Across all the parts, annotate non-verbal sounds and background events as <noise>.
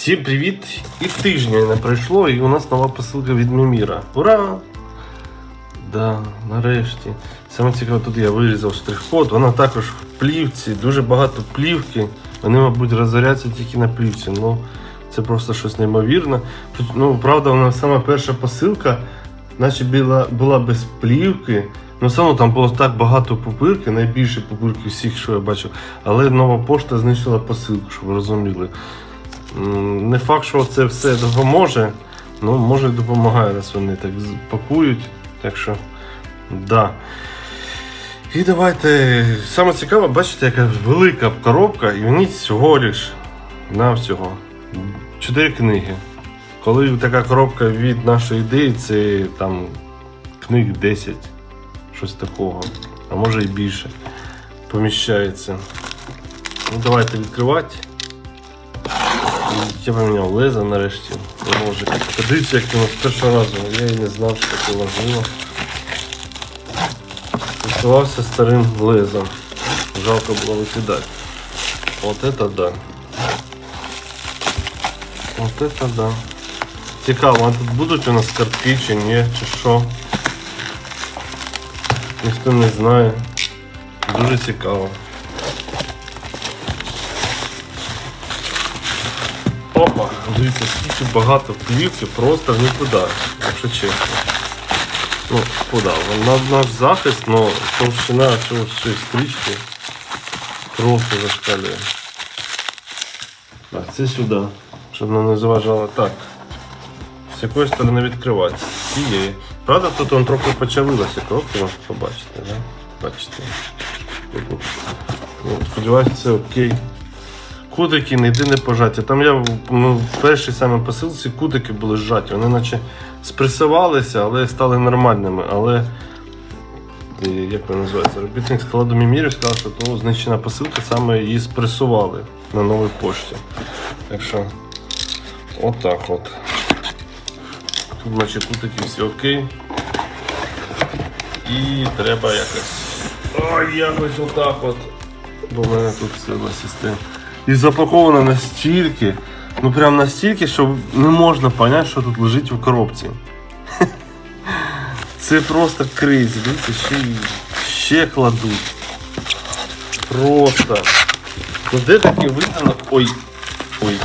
Всім привіт! І тижня не пройшло, і у нас нова посилка від Міміра. Ура! Да, нарешті. Саме цікаве, тут я вирізав штрих-код, вона також в плівці, дуже багато плівки. Вони, мабуть, розоряться тільки на плівці. Ну, це просто щось неймовірне. Ну, правда, вона сама перша посилка, наче була, була без плівки. Ну, одно там було так багато пупирки, найбільше пупирки всіх, що я бачив. Але нова пошта знищила посилку, щоб ви розуміли. Не факт, що це все допоможе, ну може допомагає, раз вони так пакують. Так що, да. І давайте. Саме цікаве, бачите, яка велика коробка, і в ній всього лиш на. Чотири книги. Коли така коробка від нашої ідеї, це там книг 10, щось такого, а може і більше поміщається. Ну, давайте відкривати. Я поміняв лезо нарешті. Ножик. Подивіться, як воно з першого разу. Я і не знав, що таке важливо. Користувався старим лезом. Жалко було викидати. От это да. От это да. Цікаво, а тут будуть у нас картки чи ні, чи що. Ніхто не знає. Дуже цікаво. Дивіться, скільки багато плівки просто нікуди, якщо чесно. Ну, куди? На наш захист, але товщина цього цієї стрічки просто зашкалює. Так, це сюди, щоб воно не заважало так. З якої сторони відкривати? Цієї. Правда, тут он трохи почавилася коробка, можете побачити, да? Бачите. Ну, сподіваюся, це окей. Кудики ніде не пожаті. Там я ну, в першій саме посилці кудики були зжаті. Вони наче спресувалися, але стали нормальними. Але е, як вони називається? Робітник складу мімірів сказав, що то знищена посилка саме її спресували на новій пошті. Так що, отак от. Тут наче кутики всі окей. І треба якось. Ой, якось отак от. Бо в мене тут сила система. І запаковано настільки, ну прям настільки, що не можна зрозуміти, що тут лежить у коробці. <laughs> Це просто кризі. Дивіться, ще, ще кладуть. Просто. Де таке видано? Ой. Ой.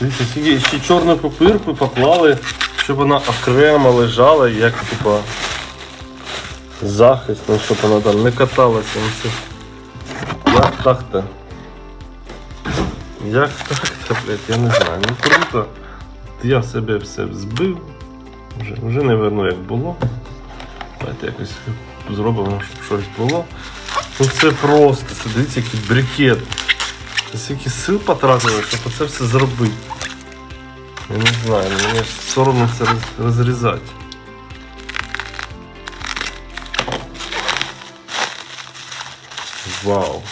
Дивіться, ще чорну папирку поклали, щоб вона окремо лежала, як типа захист, ну щоб вона там не каталася. Ну, це... Як так-то? Блядь, я не знаю. Ну круто. Я себе все збив. Вже, вже не верну як було. Давайте якось зробимо, щоб щось було. Ну це просто, це дивіться, який брикет. Це скільки сил потратили, щоб це все зробити. Я не знаю, мені аж соромно це роз- розрізати. Вау.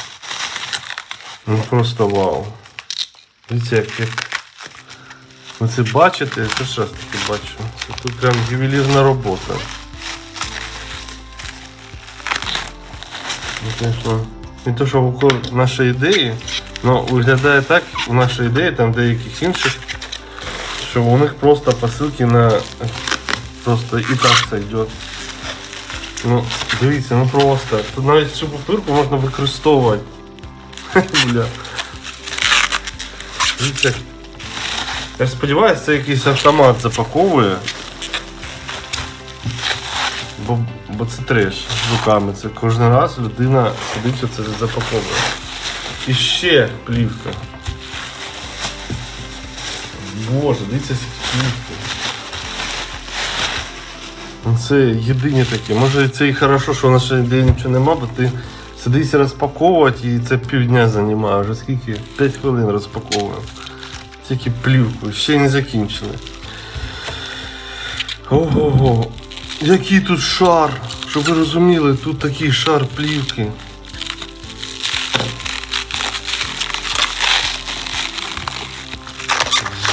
Ну просто вау. Дивіться, як, як... Ви це бачите? Я перший раз таке бачу. Це тут прям ювелірна робота. Ну, звісно, не то, що в укор нашої ідеї, але виглядає так у нашій ідеї, там деяких інших, що у них просто посилки на просто і так це йде. Ну, дивіться, ну просто. Тут навіть цю папирку можна використовувати. <laughs> Бля. Дивіться. Я сподіваюся, це якийсь автомат запаковує. Бо, бо це треш руками. Це кожен раз людина сидить оце запаковує. І ще плівка. Боже, дивіться скільки плівки. Ну, Це єдині такі. Може це і хорошо, що в нашій ідеї нічого нема, бо ти сидиш розпаковувати і це півдня займає. Вже скільки? 5 хвилин розпаковуємо. Тільки плівку, ще не закінчили. Ого-го. Який тут шар! Щоб ви розуміли, тут такий шар плівки.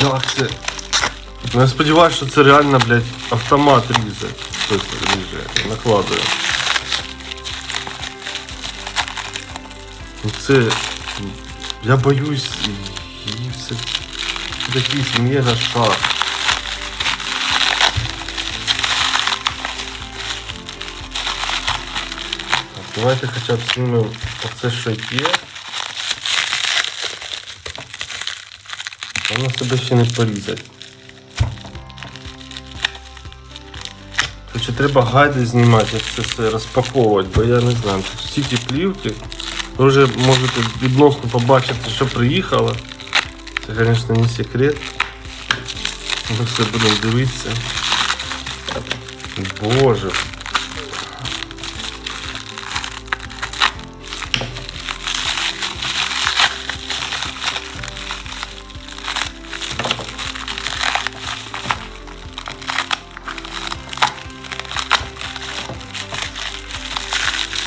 Як це? Ну, я сподіваюся, що це реально, блядь, автомат різе. Хтось ріже, накладує. Ну, Це. Я боюсь її все якийсь мега шар. Так, давайте хоча б знімемо оце, що є. Воно себе ще не порізать. Короче, треба гайди знімати, як це все розпаковувати, бо я не знаю, тут стільки плівки. Ви вже можете відносно побачити, що приїхало. Це, звісно, не секрет. Ми все будемо дивитися. Боже.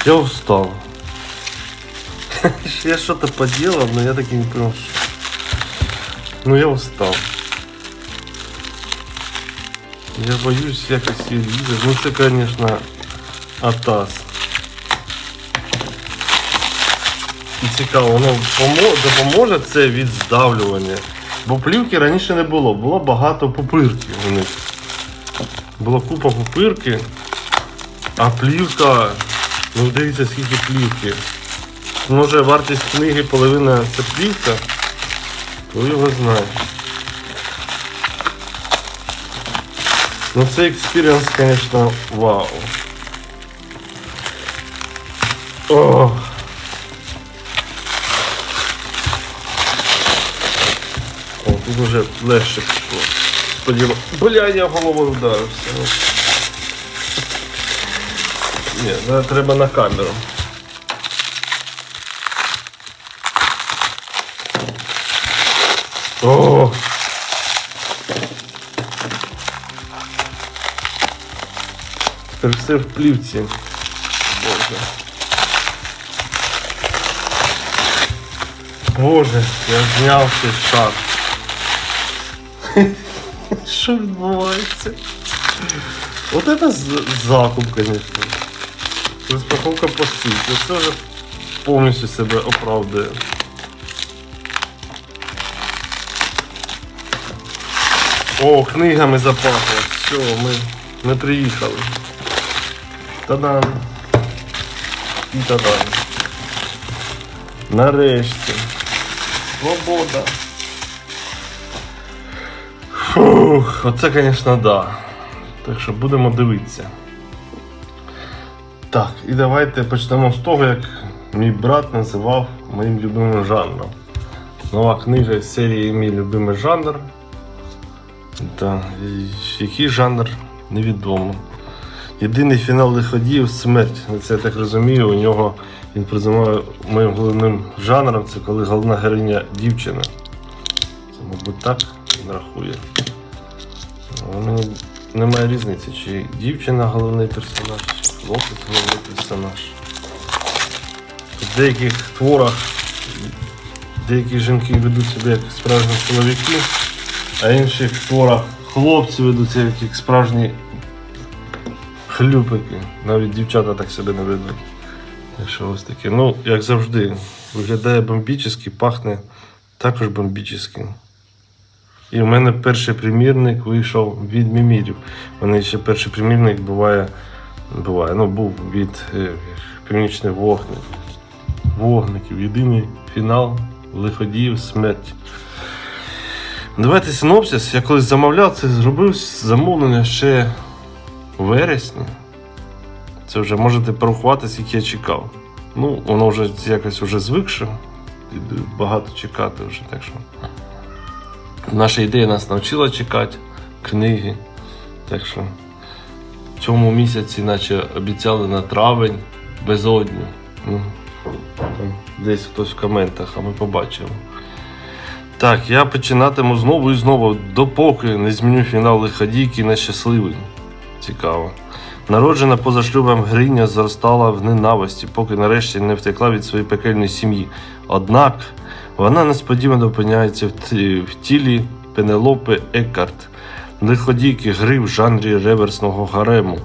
Я устал. Я что-то поделал, но я таки не понял. Ну я устал. Я боюсь якось її. Ну це, конечно, атас. І цікаво, воно допоможе це від здавлювання. Бо плівки раніше не було, було багато пупирки у них. Була купа пупирки, а плівка, ну дивіться скільки плівки. Може вартість книги половина це плівка, то його знає. Ну цей експіріенс, звісно, вау. О! О, тут уже легше пішло. Споділа... Бля, я головою вдарився. ну. Ні, зараз треба на камеру. О! Тепер все в плівці. Боже. Боже, я зняв цей шар. Що відбувається? От це закуп, звісно. Розпаковка по суті. Це вже повністю себе оправдує. О, книгами запахло. Все, ми, ми приїхали. Та-дам. І та-дам. Нарешті. Свобода. Фух, оце, звісно, да. Так що будемо дивитися. Так, і давайте почнемо з того, як мій брат називав моїм любимим жанром. Нова книга з серії Мій любимий жанр. Так, який жанр невідомо. Єдиний фінал лиходіїв смерть. Це я так розумію, у нього він призиває моїм головним жанром, це коли головна героїня дівчина. Це, мабуть, так він рахує. Але мені немає різниці, чи дівчина головний персонаж, чи хлопець головний персонаж. В деяких творах деякі жінки ведуть себе як справжні чоловіки, а інших творах хлопці ведуть себе як справжні хлюпики. Навіть дівчата так себе не ведуть. Так що ось таке. Ну, як завжди, виглядає бомбічно, пахне також бомбічно. І в мене перший примірник вийшов від мімірів. У мене ще перший примірник буває, буває ну, був від е, Північний вогник. Вогників. Єдиний фінал лиходіїв смерть. Давайте синопсис. Я колись замовляв це, зробив замовлення ще у вересні. Це вже можете порахувати, скільки я чекав. Ну, воно вже якось вже звикше. Багато чекати вже, так що. Наша ідея нас навчила чекати книги. Так що в цьому місяці, наче обіцяли на травень безодню. Ну, десь хтось в коментах, а ми побачимо. Так, я починатиму знову і знову, допоки не зміню фінал лиходійки на щасливий. Цікаво. Народжена поза шлюбом Гриня зростала в ненависті, поки нарешті не втекла від своєї пекельної сім'ї. Однак вона несподівано опиняється в, ті- в тілі Пенелопи Еккарт, лиходійки гри в жанрі реверсного гарему.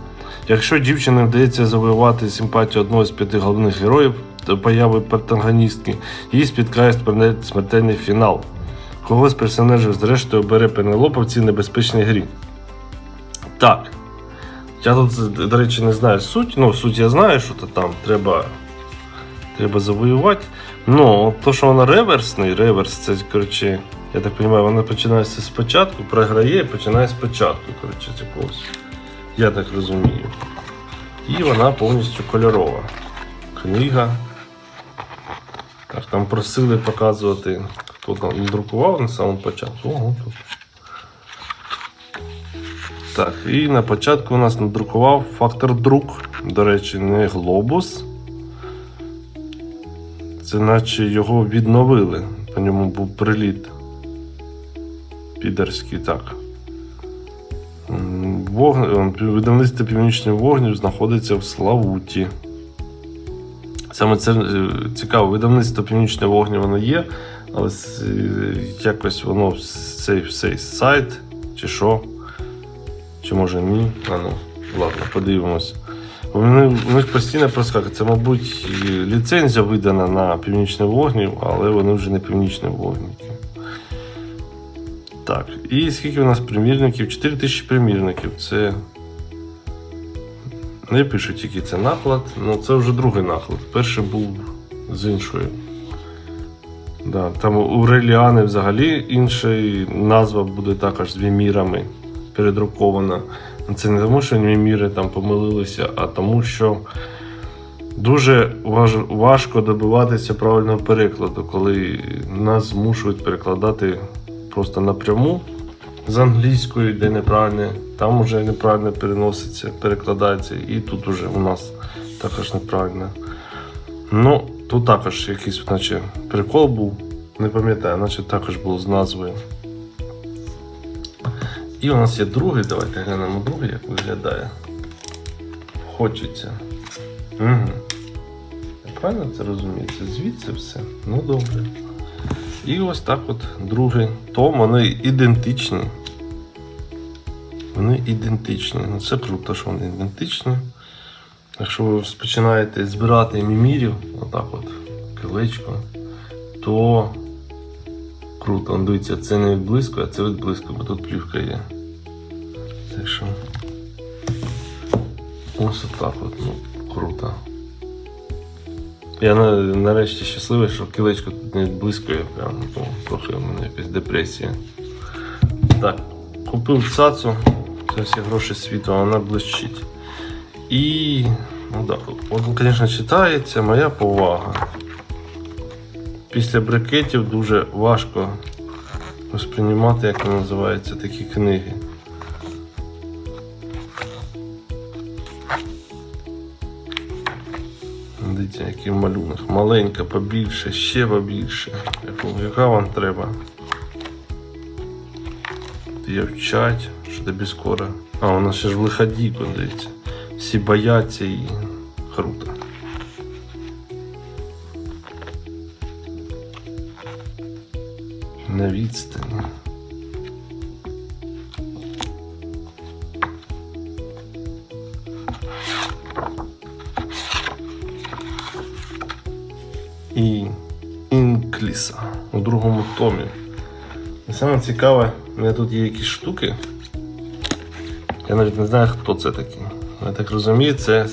Якщо дівчині вдається завоювати симпатію одного з п'яти головних героїв до появи протагоністки, її спіткає смертельний фінал. Кого з персонажів зрештою бере Пенелопа в цій небезпечній грі? Так. Я тут, до речі, не знаю суть. Ну, суть я знаю, що то там треба, треба завоювати. Ну, то, що вона реверсний, реверс, це, коротше, я так розумію, вона починається спочатку, програє і починає спочатку, коротше, з якогось. Я так розумію. І вона повністю кольорова. Книга. Так, там просили показувати, хто там друкував на самому початку. Ого, тут. Так, і на початку у нас надрукував фактор друк. До речі, не глобус. Це наче його відновили. По ньому був приліт. Підерський, так. М, е, Видавництво північних вогнів знаходиться в Славуті. Саме це е, цікаво, видавництво північних вогнів воно є, але е, якось воно цей, цей сайт чи що. Чи може ні? А ну, ладно, подивимось. Вони, них постійно проскакує. Це, мабуть, ліцензія видана на північний вогнів, але вони вже не північні вогники. Так, і скільки у нас примірників? 4 тисячі примірників. Це. Не пишуть, який це наклад. Ну, це вже другий наклад. Перший був з іншою. Да, там у Реліани взагалі інша назва буде також з вімірами передрукована. Це не тому, що віміри там помилилися, а тому, що дуже важ- важко добиватися правильного перекладу, коли нас змушують перекладати просто напряму з англійської, де неправильне, там вже неправильно переноситься, перекладається, і тут уже у нас також неправильно. Ну, тут також якийсь, наче, прикол був, не пам'ятаю, наче також був з назвою. І у нас є другий, давайте глянемо другий, як виглядає. Хочеться. Угу. Я правильно це розумію? Це звідси все? Ну добре. І ось так от другий том, вони ідентичні. Вони ідентичні. Ну це круто, що вони ідентичні. Якщо ви починаєте збирати мімірів, отак от, кілечко, то круто. Дивіться, це не від близько, а це від близько, бо тут плівка є. Так що. Ось отак от, ну, круто. Я нарешті щасливий, що кілечко тут не близько, я прям ну, трохи в мене якась депресія. Так, купив цацу, це всі гроші світу, а вона блищить. І. Ну от, звісно, читається, моя повага. Після брикетів дуже важко сприймати, як вони називаються, такі книги. Дивіться, який малюнок. Маленька, побільше, ще побільше. Яка вам треба? Є вчать, що тобі скоро. А, вона ще ж в лиходійку, дивіться. Всі бояться її. Круто. На відстані. і Інкліса у другому томі. І саме цікаве, у мене тут є якісь штуки. Я навіть не знаю, хто це такий. Я так розумію, це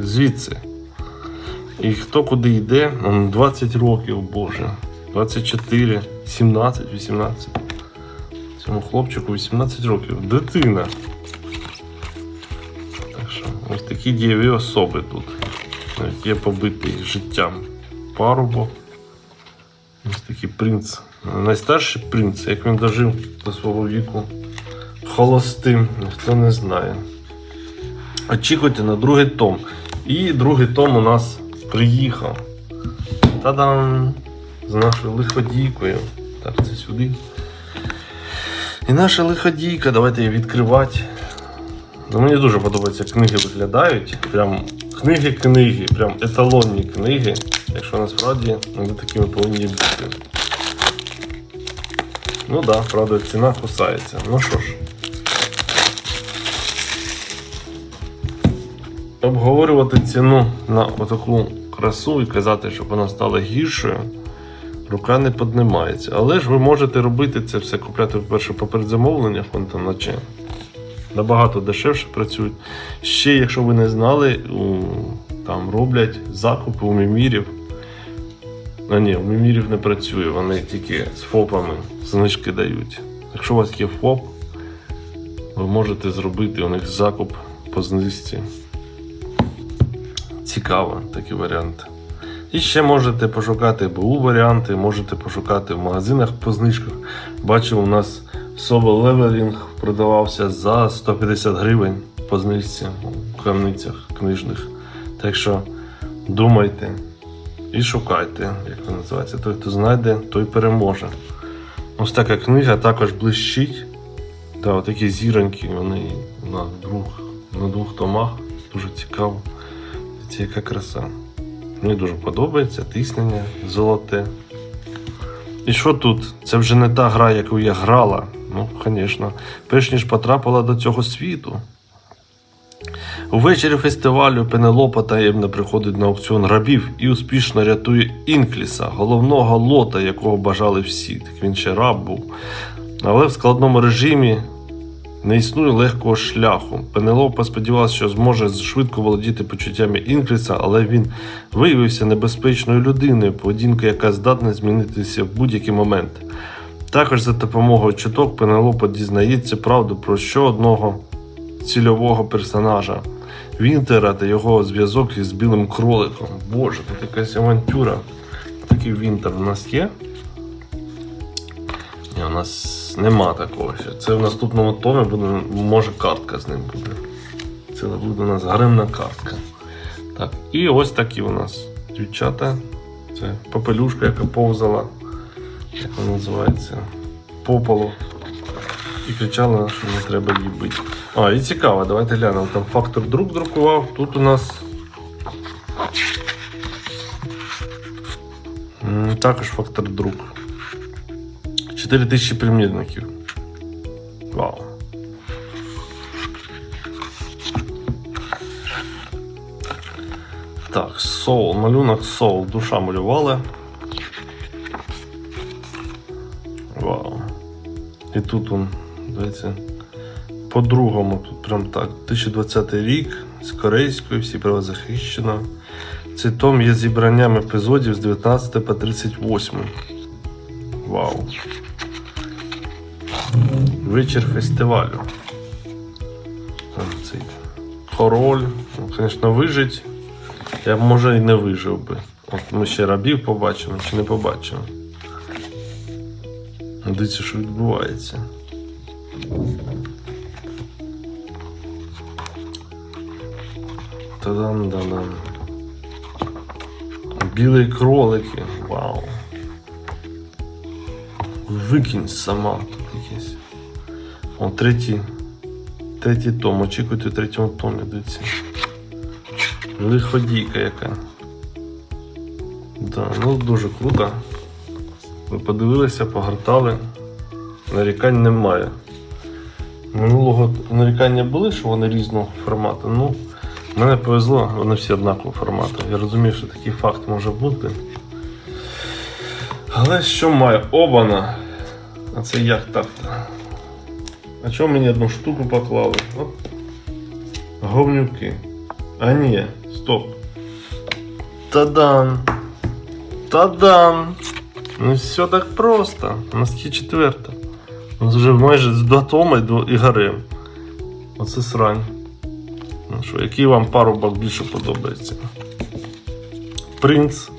звідси. І хто куди йде, 20 років, боже. 24, 17, 18. Цьому хлопчику 18 років. Дитина. Так що, ось такі дієві особи тут. Навіть є побитий життям парубок. Ось такий принц. Найстарший принц, як він дожив до свого віку холостим, ніхто не знає. Очікуйте на другий том. І другий том у нас приїхав. Та-дам! З нашою лиходійкою. Так, це сюди. І наша лиходійка, давайте її відкривати. Ну, мені дуже подобається, книги виглядають. Прям книги-книги, прям еталонні книги. Якщо насправді вони такими повинні бути. Ну так, да, правда, ціна кусається. Ну що ж. Обговорювати ціну на отаку красу і казати, щоб вона стала гіршою. рука не піднімається. Але ж ви можете робити це все, купляти вперше по передзамовленнях, вон там наче набагато дешевше працюють. Ще, якщо ви не знали, там роблять закупи у мімірів. А ні, у мімірів не працює, вони тільки з ФОПами знижки дають. Якщо у вас є ФОП, ви можете зробити у них закуп по знижці. Цікаво такий варіант. І ще можете пошукати БУ варіанти, можете пошукати в магазинах по знижках. Бачив, у нас Sobel Leveling продавався за 150 гривень по знижці у крамницях книжних. Так що думайте і шукайте, як це називається. Той, хто знайде, той переможе. Ось така книга також блищить. Да, такі зіроньки, вони на двох, на двох томах. Дуже цікаво. Це яка краса. Мені дуже подобається тиснення золоте. І що тут? Це вже не та гра, яку я грала. Ну, звісно, перш ніж потрапила до цього світу. Увечері фестивалю Пенелопа таємно приходить на аукціон рабів і успішно рятує Інкліса, головного лота, якого бажали всі. Так він ще раб був. Але в складному режимі не існує легкого шляху. Пенелопа сподівалася, що зможе швидко володіти почуттями Інкліса, але він виявився небезпечною людиною, поведінка, яка здатна змінитися в будь-який момент. Також за допомогою чуток Пенелопа дізнається правду про ще одного цільового персонажа Вінтера та його зв'язок із білим кроликом. Боже, тут якась авантюра. Такий Вінтер у нас є. Ні, у нас нема такого ще. Це в наступному томі буде, може, картка з ним буде. Це буде у нас гаремна картка. Так, і ось такі у нас дівчата. Це попелюшка, яка повзала, як вона називається, по. І кричала, що не треба її бити. А, і цікаво, давайте глянемо. Там фактор друк друкував. Тут у нас. Також фактор друк. 4000 примірників. Вау. Так, соул, малюнок соул. Душа малювала. Вау. І тут он, дивіться, по-другому, тут прям так. 2020 рік з корейською, всі права. Цей том є зібранням епізодів з 19 по 38. Вау. Вечір фестивалю. Цей король. Звісно, вижить. Я б може і не вижив би. От ми ще рабів побачимо чи не побачимо. Дивіться, що відбувається. Та-дам-да-дам. Білі кролики. Вау. Викинь сама тут якесь. О, третій. Третій том. Очікуйте в третьому томі, дивіться. Лиходійка яка. Да, ну дуже круто. Ви подивилися, погортали. Нарікань немає. Минулого нарікання були, що вони різного формату. Ну, мене повезло, вони всі однакового формату. Я розумію, що такий факт може бути. Але що має? Обана. А це як так-то? А чому мені одну штуку поклали? От. Говнюки. А ні, стоп. Та-дан! Та-дан! Ну все так просто. У нас є четверта. У нас вже майже з до- і гарем. Оце срань. Ну що, який вам парубок більше подобається? Принц.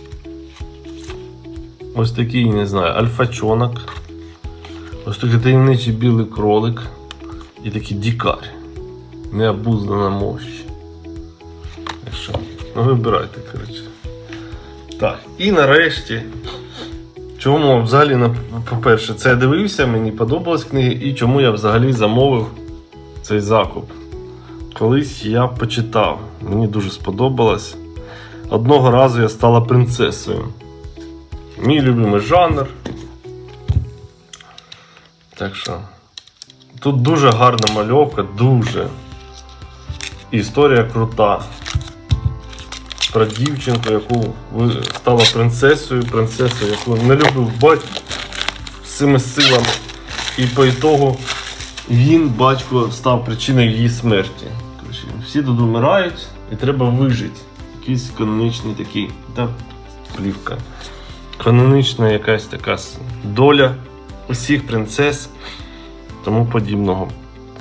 Ось такий, не знаю, альфачонок. Ось такий таємничий білий кролик. І такий дікар. Необуздана мощь. Так що, ну вибирайте, коротше. Так, і нарешті. Чому взагалі, по-перше, це я дивився, мені подобалась книга, і чому я взагалі замовив цей закуп. Колись я почитав, мені дуже сподобалось. Одного разу я стала принцесою. Мій любимий жанр. Так що. Тут дуже гарна мальовка, дуже. Історія крута. про дівчинку, яку стала принцесою, принцесою, яку не любив батько всіми силами. І по ітогу він, батько, став причиною її смерті. Всі тут вмирають і треба вижити. Якийсь канонічний такий, та плівка. Канонічна якась така доля усіх принцес, тому подібного.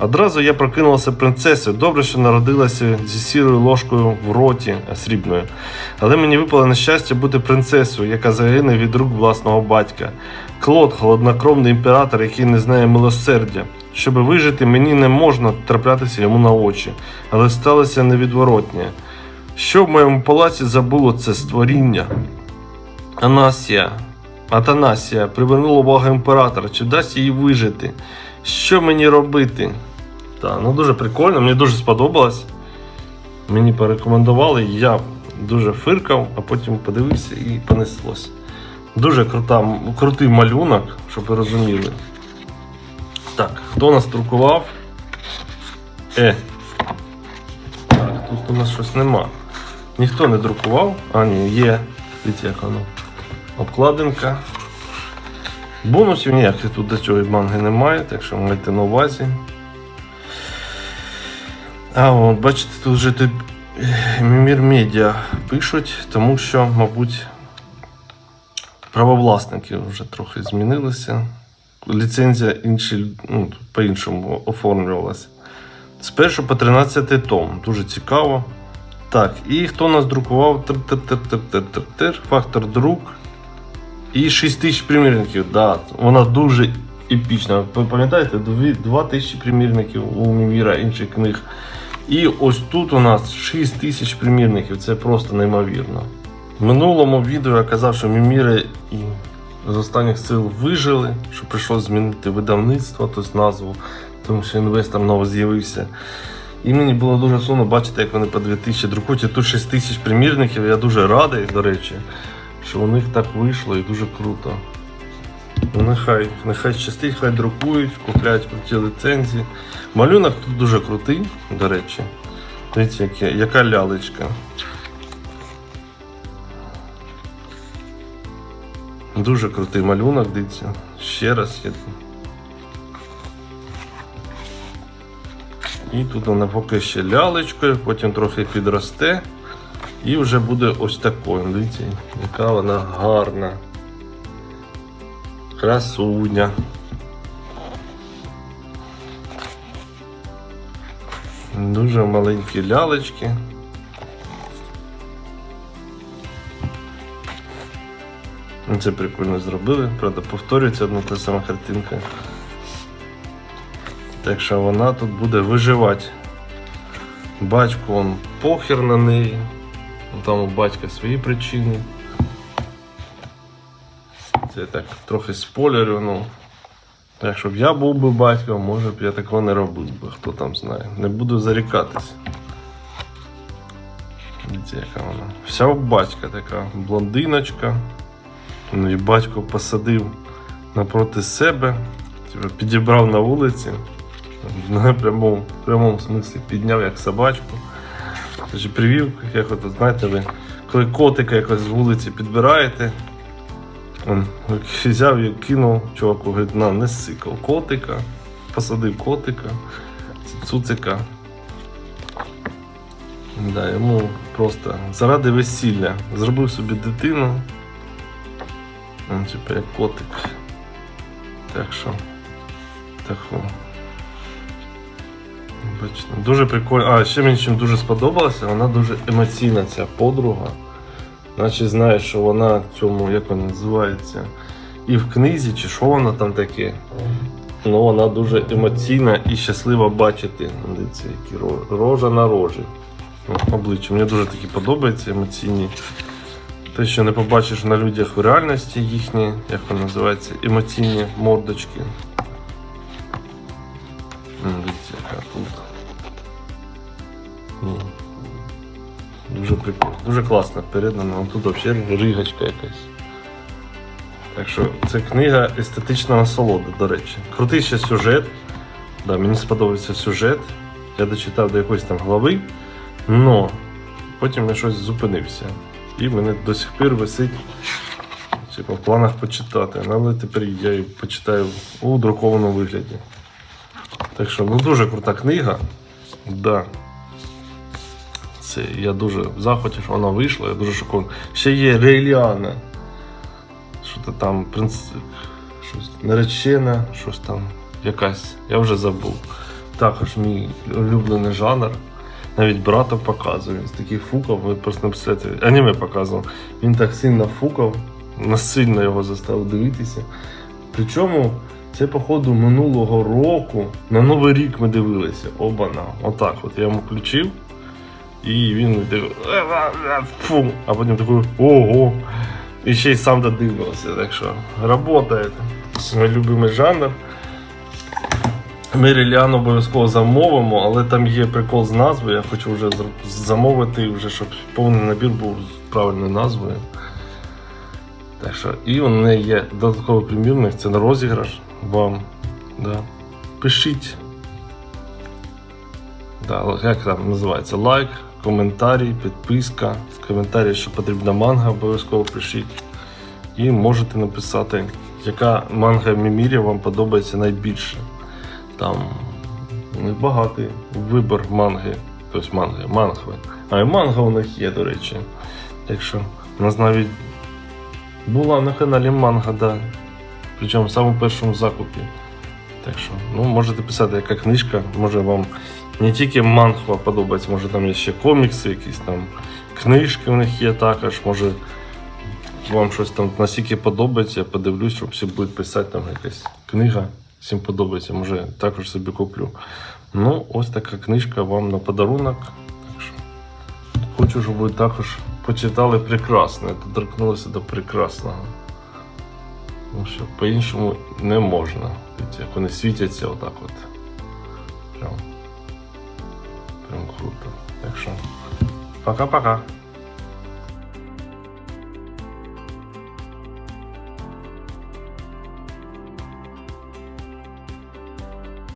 Одразу я прокинулася принцесою. Добре, що народилася зі сірою ложкою в роті, срібною. Але мені випало нещастя бути принцесою, яка загине від рук власного батька. Клод, холоднокровний імператор, який не знає милосердя. Щоб вижити, мені не можна траплятися йому на очі, але сталося невідворотнє. Що в моєму палаці забуло це створіння? Анасія, Атанасія привернула увагу імператора, чи вдасться їй вижити? Що мені робити? Так, ну дуже прикольно, мені дуже сподобалось. Мені порекомендували, я дуже фиркав, а потім подивився і понеслось. Дуже крута, крутий малюнок, щоб ви розуміли. Так, хто нас друкував? Е. Так, тут у нас щось нема. Ніхто не друкував. А, ні, є. Дивіться, як воно. Обкладинка. Бонусів ніяких тут до цього манги немає, так що майте на увазі. А, от, бачите, тут вже е, Мімір Медіа пишуть, тому що, мабуть, правовласники вже трохи змінилися. Ліцензія інші, ну, по-іншому оформлювалася. З 1 по 13 том. Дуже цікаво. Так, і хто нас друкував? Тер-тер-тер-тер-тер-тер. Фактор друк. І 6 тисяч примірників. Да, вона дуже епічна. Пам'ятаєте, 2 тисячі примірників у Міміра інших книг. І ось тут у нас 6 тисяч примірників. Це просто неймовірно. В минулому відео я казав, що Міміри і з останніх сил вижили, що прийшлося змінити видавництво, тобто назву, тому що інвестор новий з'явився. І мені було дуже сумно бачити, як вони по 2000 друкують. Тут 6 тисяч примірників. Я дуже радий, до речі, що у них так вийшло і дуже круто. Ну, Нехай, нехай щастить, хай друкують, купляють круті ліцензії. Малюнок тут дуже крутий, до речі. Дивіться, яке, яка лялечка. Дуже крутий малюнок, дивіться. Ще раз є. І тут вона поки ще лялечкою, потім трохи підросте. І вже буде ось такою. Дивіться, яка вона гарна. Красуня. Дуже маленькі лялечки. Ну, Це прикольно зробили, правда, повторюється одна та сама картинка. Так що вона тут буде виживати. Батьку он похер на неї. Ну, Там у батька свої причини. Це так трохи спойлерю, ну. Якщо б я був би батьком, може б я такого не робив би, хто там знає. Не буду зарікатись. Дивіться, яка вона. Вся у батька така блондиночка. Ну і батько посадив напроти себе, типу, підібрав на вулиці. На прямому, прямому смислі підняв як собачку. Тож привів, як от, знаєте, ви, коли котика якось з вулиці підбираєте, взяв і кинув чуваку, говорить, на, неси котика, посадив котика, цуцика. Да, йому просто заради весілля зробив собі дитину. Он, типа як котик. Так що. Тако. Бачите, дуже прикольно. А, ще мені чим дуже сподобалося, вона дуже емоційна, ця подруга. Наче знає, що вона цьому, як вона називається, і в книзі, чи що вона там таке. Ну, вона дуже емоційна і щаслива бачити. Дивіться, які рожа на рожі. Ну, обличчя. Мені дуже такі подобаються емоційні. Те, що не побачиш на людях в реальності їхні, як вони називаються, емоційні мордочки. Дуже класно передано. Тут взагалі ригачка якась. Так що це книга естетична насолода, до речі. Крутий ще сюжет. Да, мені сподобався сюжет. Я дочитав до якоїсь там глави. Но потім я щось зупинився. І мене до сих пір висить типу, в планах почитати. Ну, Але тепер я її почитаю у друкованому вигляді. Так що, ну дуже крута книга. Да. Це я дуже в захваті, що вона вийшла, я дуже шокований. Ще є Рейліана. Що то там принц. Щось наречена, щось там якась. Я вже забув. Також мій улюблений жанр. Навіть брата показує. Він такий фукав, ви просто не. Аніме показував. Він так сильно фукав, насильно його заставив дивитися. Причому це, походу, минулого року на Новий рік ми дивилися. Обана. Отак от я йому включив. І він такий, фу, а потім такий, ого. І ще й сам додивився. Так що. Це мій любимий жанр. Ми Ріліану обов'язково замовимо, але там є прикол з назвою. Я хочу вже замовити, вже, щоб повний набір був з правильною назвою. Так що, і у неї є додатковий примірник, це на розіграш вам. Да. Пишіть. Да, як там називається? Лайк, коментарі, підписка, коментарі, що потрібна манга, обов'язково пишіть. І можете написати, яка манга Мімірі вам подобається найбільше. Там багатий вибір манги, тобто манги, мангви. А і манга у них є, до речі. Так що у нас навіть була на каналі манга, да. Причому в самому першому закупі. Так що, ну, можете писати, яка книжка, може вам не тільки мангва подобається, може там є ще комікси, якісь там книжки у них є також, може вам щось там настільки подобається, я подивлюсь, що всі будуть писати там якась книга, всім подобається, може також собі куплю. Ну, ось така книжка вам на подарунок. Так що хочу, щоб ви також почитали прекрасне, доторкнулися до прекрасного. Ну що, по-іншому не можна. Як вони світяться отак от. Прям, прям круто. Так що, пока-пока.